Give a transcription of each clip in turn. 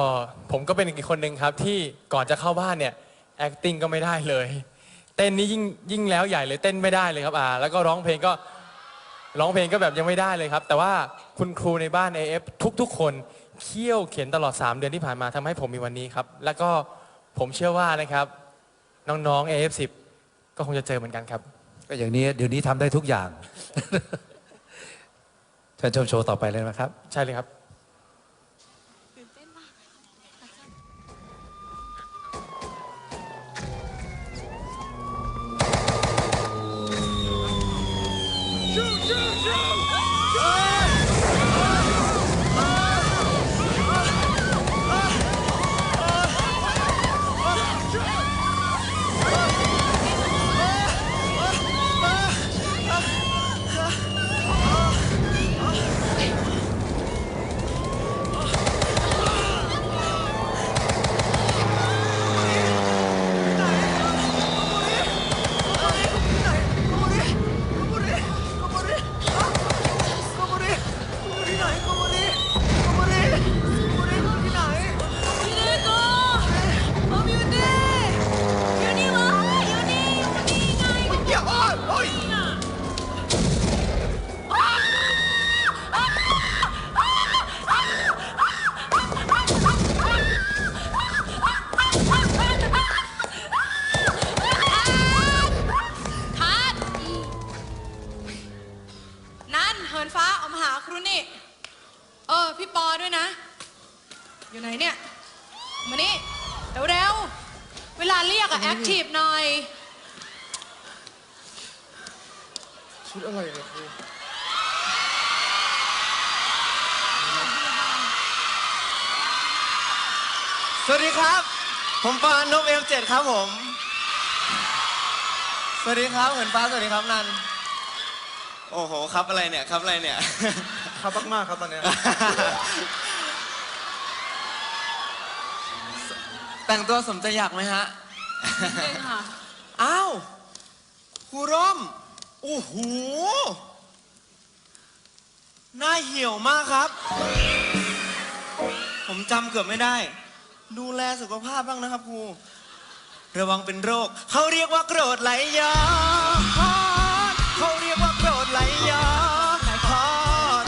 ก็ผมก็เป็นอีกคนหนึ่งครับที่ก่อนจะเข้าบ้านเนี่ย acting ก็ไม่ได้เลย เต้นนี่ยิ่งยิ่งแล้วใหญ่เลยเต้นไม่ได้เลยครับอ่าแล้วก็ร้องเพลงก็ร้องเพลงก็แบบยังไม่ได้เลยครับ แต่ว่าคุณครูในบ้าน AF ทุกๆ คนเคี่ยวเขียนตลอด 3 เดือนที่ผ่านมาทำให้ผมมีวันนี้ครับ แล้วก็ผมเชื่อว่านะครับน้องๆ AF10 ก็คงจะเจอเหมือนกันครับ ก็อย่างนี้เดี๋ยวนี้ทำได้ทุกอย่าง เชิญชมโชว์ต่อไปเลยนะครับ ใช่เลยครับพี่เสวัสดีครับ ผมปานนกเอฟเจ็ดครับผม สวัสดีครับเหมือนฟ้าสวัสดีครับนัน โอ้โห ครับอะไรเนี่ย ครับอะไรเนี่ย ครับมากๆครับตอนเนี้ย แต่งตัวสมใจอยากไหมฮะ จริงค่ะ อ้าวครูร่มโอ้โห หน้าเหี่ยวมากครับ ผมจำเกือบไม่ได้ ดูแลสุขภาพบ้างนะครับครู ระวังเป็นโรค เขาเรียกว่าโกรธไหลย้อนเขาเรียกว่าโกรธไหลย้อนพอด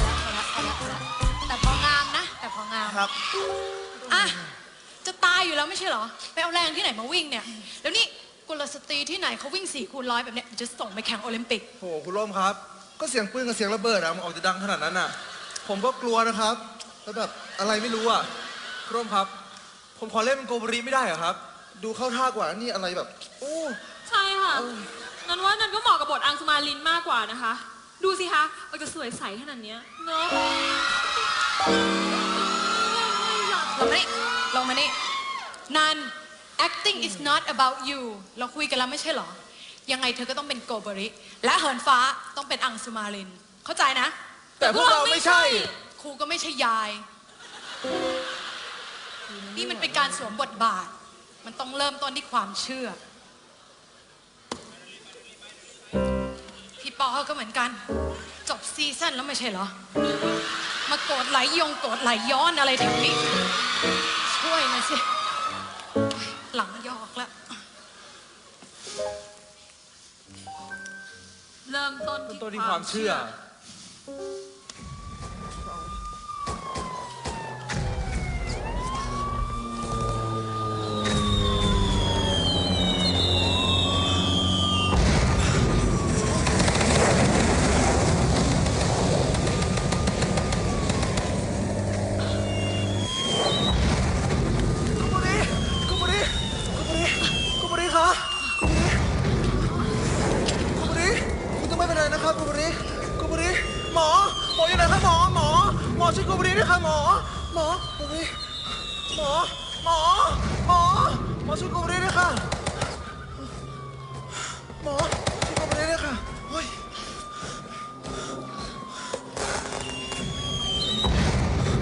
แต่พองามนะ แต่พองามครับ อะ จะตายอยู่แล้วไม่ใช่เหรอ ไปเอาแรงที่ไหนมาวิ่งเนี่ย แล้วนี่กุลสตรีที่ไหนเขาวิ่งสี่คูณร้อยแบบเนี้ยเดี๋ยวจะส่งไปแข่งโอลิมปิก โหคุณร่มครับ ก็เสียงปืนกับเสียงระเบิดอะมันออกจะดังขนาดนั้นอะผมก็กลัวนะครับ แล้วแบบอะไรไม่รู้อะคุณร่มครับ ผมขอเล่นเป็นโกบรีไม่ได้เหรอครับ ดูเข้าท่ากว่านี่อะไรแบบโอ้ใช่ค่ะ นันว่านันก็เหมาะกับบทอังสุมาลินมากกว่านะคะ ดูสิคะออกจะสวยใสขนาดเนี้ยเนาะลงมานี่ลงมานี่นัน acting is not about you เราคุยกันแล้วไม่ใช่เหรอ ยังไงเธอก็ต้องเป็นโกโบริ และเหินฟ้าต้องเป็นอังสุมาลิน เข้าใจนะแต่พวกเราไม่ใช่ ครูก็ไม่ใช่ยาย นี่มันเป็นการสวมบทบาท มันต้องเริ่มต้นที่ความเชื่อ พี่ปอก็เหมือนกัน จบซีซั่นแล้วไม่ใช่เหรอ มาโกรธไหลยงโกรธไหลย้อนอะไรแถวนี้ ช่วยหน่อยสิ ต้นเป็นที่ความเชื่อ กุบุรีกุบุรีกุบุรีกุบุรีคะกุบุรีกุบุรีคุณต้องไม่เป็นไรนะครับกุบุรีกุบุรีหมอ หมออยู่ไหนครับหมอ หมอ หมอช่วยกุบุรีด้วยค่ะหมอ หมอกุบุรีหมอ หมอ หมอ หมอช่วยกุบุรีด้วยค่ะ หมอช่วยกุบุรีด้วยค่ะโอ้ย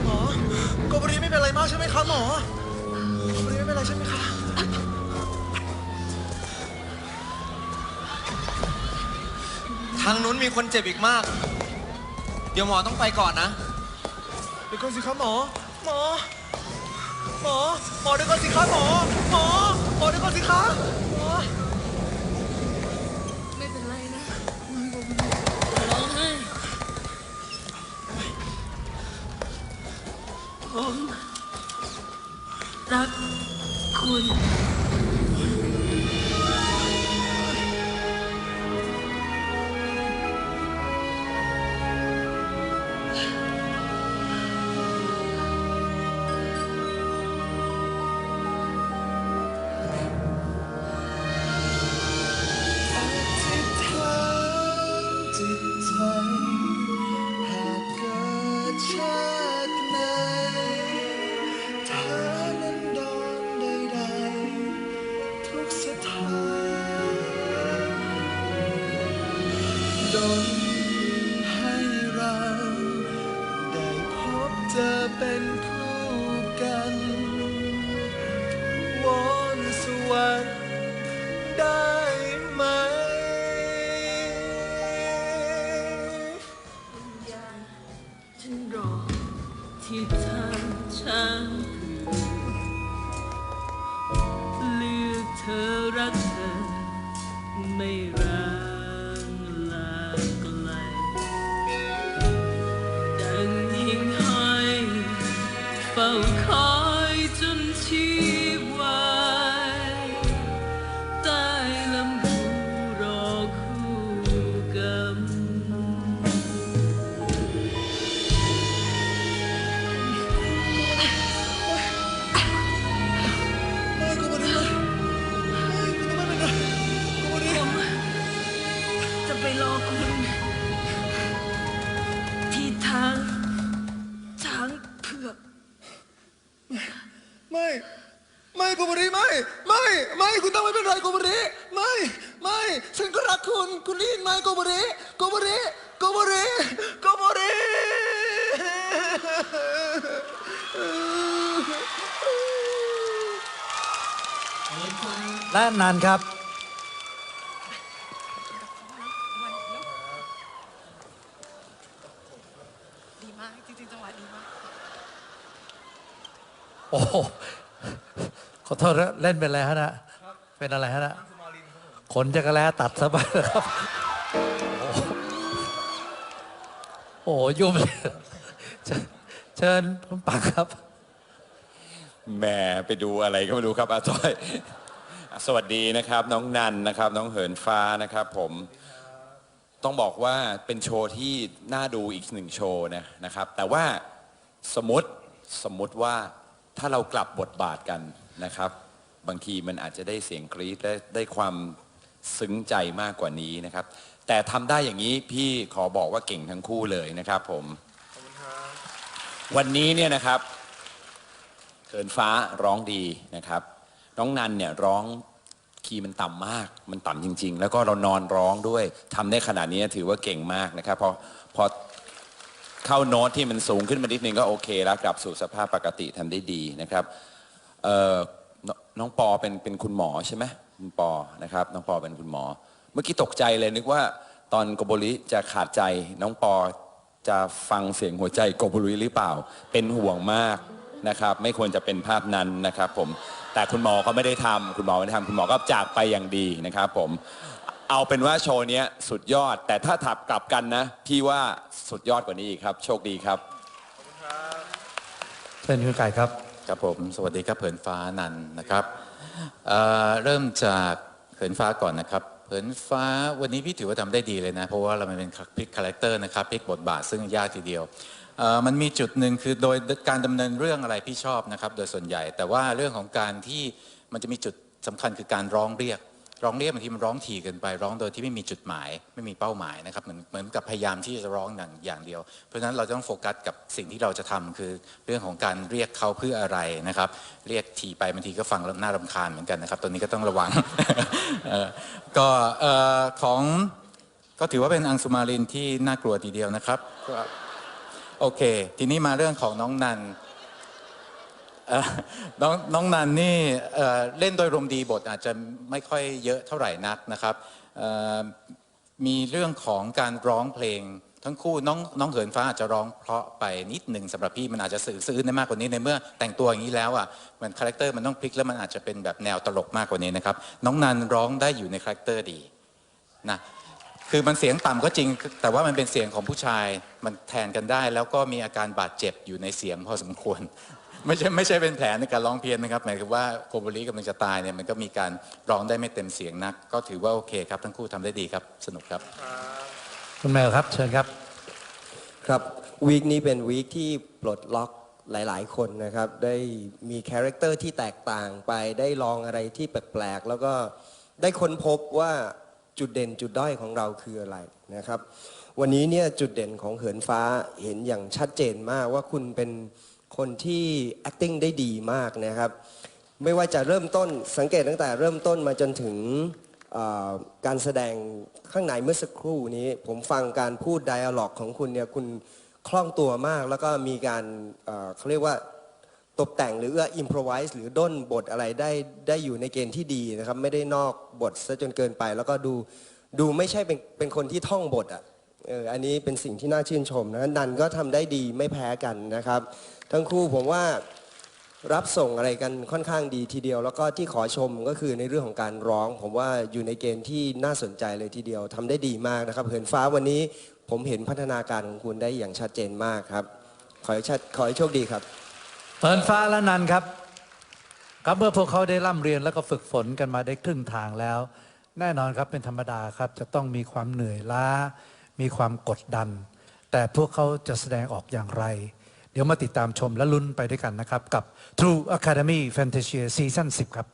หมอกุบุรีไม่เป็นไรมากใช่ไหมครับหม อกุบุรีไม่เป็นไรใช่ไหมคะทางนู้นมีคนเจ็บอีกมาก เดี๋ยวหมอต้องไปก่อนนะ เดี๋ยวก่อนสิครับหมอ หมอ หมอ หมอเดี๋ยวก่อนสิคะหมอ หมอ หมอเดี๋ยวก่อนสิคะหมอ ไม่เป็นไรนะอย่าร้องไห้ผมรั กคุณที่ ฉันรอที่ทางช้างเผือกเลือกเธอรักเธอไม่รัก ได้ยินไหมกูไม่ได้กูไม่ได้กูไม่ได้กูไม่ได้และนันครับ ดีมาก จริงๆ จังหวะดีมาก โอ้โหขอโทษนะเล่นเป็นอะไรฮะนะ เป็นอะไรฮะนะขนจักรแล้ตัดสบายเลยครับ โอ้โหยุ่มเลยเชิญคุณปังครับแหมไปดูอะไรก็ไม่รู้ครับอาต้อย สวัสดีนะครับ น้องนันนะครับ น้องเหินฟ้านะครับผมต้องบอกว่าเป็นโชว์ที่น่าดูอีกหนึ่งโชว์นะนะครับ แต่ว่าสมมติสมมติว่าถ้าเรากลับบทบาทกันนะครับ บางทีมันอาจจะได้เสียงกรี๊ดและได้ความซึ้งใจมากกว่านี้นะครับ แต่ทำได้อย่างนี้พี่ขอบอกว่าเก่งทั้งคู่เลยนะครับผมวันนี้เนี่ยนะครับเขินฟ้าร้องดีนะครับ น้องนันเนี่ยร้องคีย์มันต่ำมาก มันต่ำจริง ๆ แล้วก็เรานอนร้องด้วยทำได้ขนาดนี้ถือว่าเก่งมากนะครับพอพอเข้าโน้ตที่มันสูงขึ้นมานิดนึงก็โอเคแล้วกลับสู่สภาพปกติทำได้ดีนะครับเอ่อน้องน้องปอเป็นเป็นคุณหมอใช่ไหมคุณปอนะครับ น้องปอเป็นคุณหมอ เมื่อกี้ตกใจเลยนึกว่าตอนโกโบริจะขาดใจน้องปอจะฟังเสียงหัวใจโกโบริหรือเปล่า เป็นห่วงมากนะครับ ไม่ควรจะเป็นภาพนั้นนะครับ ผมแต่คุณหมอเขาไม่ได้ทำคุณหมอไม่ได้ทำคุณหมอก็จากไปอย่างดีนะครับ ผมเอาเป็นว่าโชว์เนี้ยสุดยอด แต่ถ้าถับกลับกันนะ พี่ว่าสุดยอดกว่านี้อีกครับ โชคดีครับเชิญคุณไก่ครับครับผม สวัสดีครับเผินฟ้านันนะครับเอ่อเริ่มจากเผินฟ้าก่อนนะครับ เผินฟ้าวันนี้พี่ถือว่าทำได้ดีเลยนะ เพราะว่าเรามันเป็นพลิกคาแรคเตอร์นะครับพลิกบทบาทซึ่งยากทีเดียวมันมีจุดหนึ่งคือโดยการดำเนินเรื่องอะไรพี่ชอบนะครับ โดยส่วนใหญ่ แต่ว่าเรื่องของการที่มันจะมีจุดสำคัญคือการร้องเรียก ร้องเรียกบางทีมันร้องถี่เกินไป ร้องโดยที่ไม่มีจุดหมาย ไม่มีเป้าหมายนะครับเหมือนเหมือนกับพยายามที่จะร้องอย่างอย่างเดียว เพราะฉะนั้นเราต้องโฟกัสกับสิ่งที่เราจะทำคือเรื่องของการเรียกเขาเพื่ออะไรนะครับ เรียกถี่ไปบางทีก็ฟังแล้วน่ารำคาญเหมือนกันนะครับตัวนี้ก็ต้องระวังก็ของก็ถือว่าเป็นอังสุมารินที่น่ากลัวทีเดียวนะครับโอเค ทีนี้มาเรื่องของน้องนัน เอ่อน้องน้องนันนี่เอ่อเล่นโดยรวมดีบทอาจจะไม่ค่อยเยอะเท่าไหร่นักนะครับเอ่อมีเรื่องของการร้องเพลงทั้งคู่น้องน้องเหินฟ้าอาจจะร้องเพราะไปนิดหนึ่งสำหรับพี่มันอาจจะสื่อซื่อได้มากกว่านี้ในเมื่อแต่งตัวอย่างนี้แล้วอะมันคาแรคเตอร์มันต้องพลิกแล้วมันอาจจะเป็นแบบแนวตลกมากกว่านี้นะครับน้องนันร้องได้อยู่ในคาแรคเตอร์ดีนะคือมันเสียงต่ำก็จริง แต่ว่ามันเป็นเสียงของผู้ชายมันแทนกันได้ แล้วก็มีอาการบาดเจ็บอยู่ในเสียงพอสมควร ไม่ใช่ไม่ใช่เป็นแผลในการร้องเพี้ยนนะครับหมายถึงว่าโกโบลีกำลังจะตายเนี่ยมันก็มีการร้องได้ไม่เต็มเสียงนัก ก็ถือว่าโอเคครับทั้งคู่ทำได้ดีครับสนุกครับคุณแมวครับเชิญครับครับวีคนี้เป็นวีคที่ปลดล็อกหลาย ๆ คนนะครับ ได้มีคาแรคเตอร์ที่แตกต่างไปได้ลองอะไรที่แปลก ๆ แล้วก็ได้ค้นพบว่าจุดเด่นจุดด้อยของเราคืออะไรนะครับ วันนี้เนี่ยจุดเด่นของเหินฟ้าเห็นอย่างชัดเจนมากว่าคุณเป็น คนที่ acting ได้ดีมากนะครับ ไม่ว่าจะเริ่มต้นสังเกตตั้งแต่เริ่มต้นมาจนถึงการแสดงข้างในเมื่อสักครู่นี้ ผมฟังการพูด i ด l o g ของคุณเนี่ยคุณคล่องตัวมาก แล้วก็มีการเขาเรียกว่าตกแต่งหรือว่า improvise หรือด้นบทอะไรได้ได้อยู่ในเกณฑ์ที่ดีนะครับ ไม่ได้นอกบทซะจนเกินไป แล้วก็ดูดูไม่ใช่เป็นเป็นคนที่ท่องบทอะ เอออันนี้เป็นสิ่งที่น่าชื่นชมนะนันก็ทำได้ดีไม่แพ้กันนะครับ ทั้งคู่ผมว่ารับส่งอะไรกันค่อนข้างดีทีเดียว แล้วก็ที่ขอชมก็คือในเรื่องของการร้อง ผมว่าอยู่ในเกณฑ์ที่น่าสนใจเลยทีเดียวทำได้ดีมากนะครับ เหินฟ้าวันนี้ผมเห็นพัฒนาการของคุณได้อย่างชัดเจนมากครับ ขอให้ชัดขอให้โชคดีครับเฟิร์นฟ้าและนันครับ ครับเมื่อพวกเขาได้ร่ำเรียนแล้วก็ฝึกฝนกันมาได้ครึ่งทางแล้ว แน่นอนครับเป็นธรรมดาครับจะต้องมีความเหนื่อยล้า มีความกดดัน แต่พวกเขาจะแสดงออกอย่างไร เดี๋ยวมาติดตามชมและลุ้นไปด้วยกันนะครับ กับ True Academy Fantasia Season 10 ครับ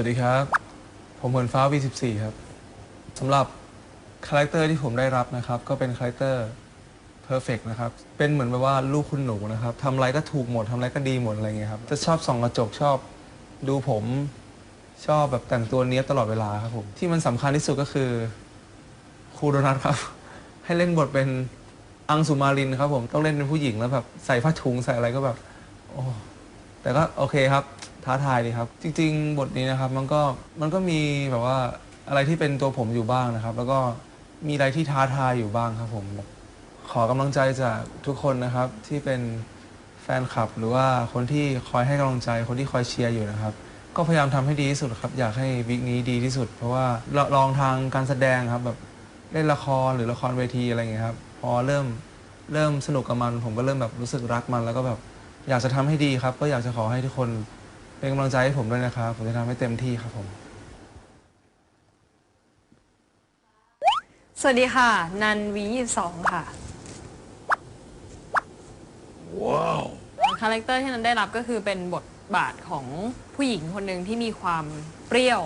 วัสดีครับ ผมเหมือนฟ้า V14 ครับสำหรับคาแรคเตอร์ที่ผมได้รับนะครับ ก็เป็นคาแรคเตอร์ perfect นะครับ เป็นเหมือนแบบว่าลูกคุณหนูนะครับทำอะไรก็ถูกหมดทำอะไรก็ดีหมดอะไรเงี้ยครับ จะชอบส่องกระจกชอบดูผมชอบแบบแต่งตัวเนี้ยบตลอดเวลาครับผม ที่มันสำคัญที่สุดก็คือครูโดนัทครับ ให้เล่นบทเป็นอังสุมารินครับผมต้องเล่นเป็นผู้หญิงแล้วแบบใส่ผ้าถุงใส่อะไรก็แบบ โอ้แต่ก็โอเคครับ ท้าทายดีครับ จริง ๆ บทนี้นะครับมันก็มันก็มีแบบว่าอะไรที่เป็นตัวผมอยู่บ้างนะครับ แล้วก็มีอะไรที่ท้าทายอยู่บ้างครับผมขอกำลังใจจากทุกคนนะครับที่เป็นแฟนคลับ หรือว่าคนที่คอยให้กำลังใจคนที่คอยเชียร์อยู่นะครับ ก็พยายามทำให้ดีที่สุดครับ อยากให้วิกนี้ดีที่สุด เพราะว่าลลองทางการแสดงครับแบบเล่นละครหรือละครเวทีอะไรอย่างเงี้ยครับพอเริ่มเริ่มสนุกกับมัน ผมก็เริ่มแบบรู้สึกรักมัน แล้วก็แบบอยากจะทำให้ดีครับ ก็อยากจะขอให้ทุกคน เป็นกำลังใจให้ผมด้วยนะครับ ผมจะทำให้เต็มที่ครับผม สวัสดีค่ะ นันวีสองค่ะ ว้าว คาแรคเตอร์ที่นันได้รับก็คือเป็นบทบาทของผู้หญิงคนหนึ่งที่มีความเปรี้ยว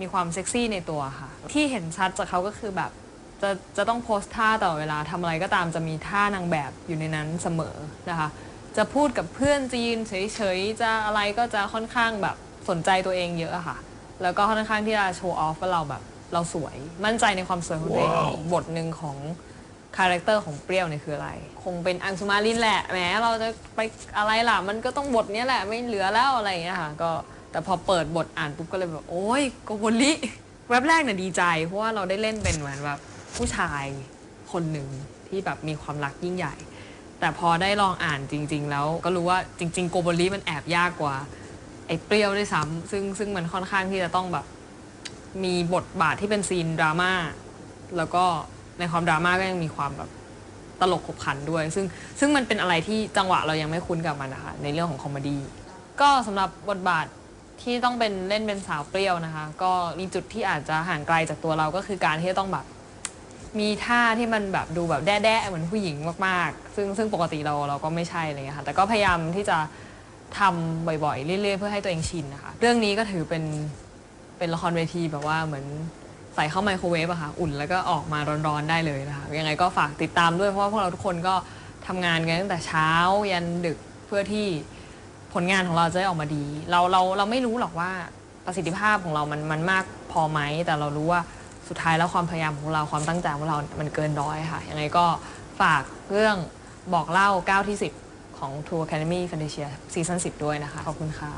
มีความเซ็กซี่ในตัวค่ะ ที่เห็นชัดจากเขาก็คือแบบจะจะต้องโพสท่าตลอดเวลาทำอะไรก็ตามจะมีท่านางแบบอยู่ในนั้นเสมอนะคะ จะพูดกับเพื่อนจีนเฉยๆจะอะไรก็จะค่อนข้างแบบสนใจตัวเองเยอะอะค่ะ แล้วก็ค่อนข้างที่จะโชว์ออฟว่าเราแบบเราสวยมั่นใจในความสวยของตัวเองอีกบทหนึ่งของคาแรคเตอร์ของเปรี้ยวเนี่ยคืออะไร คงเป็นอังสุมาลินแหละแหมเราจะไปอะไรล่ะ มันก็ต้องบทเนี้ยแหละไม่เหลือแล้วอะไรอย่างเงี้ยค่ะก็แต่พอเปิดบทอ่านปุ๊บก็เลยแบบโอ๊ยโกโบลิแวบแรกเนี่ยดีใจ เพราะว่าเราได้เล่นเป็นเหมือนแบบผู้ชายคนหนึ่งที่แบบมีความรักยิ่งใหญ่ แต่พอได้ลองอ่านจริง ๆ แล้วก็รู้ว่าจริง ๆ โกโบลีมันแอบยากกว่าไอ้เปรี้ยวด้วยซ้ำซึ่งซึ่งมันค่อนข้างที่จะต้องแบบ มีบทบาทที่เป็นซีนดราม่าแล้วก็ในความดราม่าก็ยังมีความแบบตลกขบขันด้วย ซึ่งซึ่งมันเป็นอะไรที่จังหวะเรายังไม่คุ้นกับมันนะคะในเรื่องของคอมเมดี้ก็สำหรับบทบาทที่ต้องเป็นเล่นเป็นสาวเปรี้ยวนะคะ ก็มีจุดที่อาจจะห่างไกลจากตัวเราก็คือการที่ต้องแบบ มีท่าที่มันแบบดูแบบแด้ๆเหมือนผู้หญิงมากๆ ซึ่งซึ่งปกติเราเราก็ไม่ใช่อะไรเงี้ยค่ะแต่ก็พยายามที่จะทำบ่อยๆ เรื่อยๆ เพื่อให้ตัวเองชินนะคะเรื่องนี้ก็ถือเป็นเป็นละครเวทีแบบว่าเหมือนใส่เข้าไมโครเวฟอะค่ะอุ่นแล้วก็ออกมาร้อนๆได้เลยนะคะยังไงก็ฝากติดตามด้วยเพราะว่าพวกเราทุกคนก็ทำงานกันตั้งแต่เช้ายันดึกเพื่อที่ผลงานของเราจะได้ออกมาดี เราเราเราไม่รู้หรอกว่าประสิทธิภาพของเรามันมันมากพอไหมแต่เรารู้ว่า สุดท้ายแล้วความพยายามของเราความตั้งใจของเรามันเกินร้อยค่ะ ยังไงก็ฝากเรื่องบอกเล่า 9 ที่ 10 ของ True Academy f a n t a s i a ซีซั่น10 ด้วยนะคะ ขอบคุณค่ะ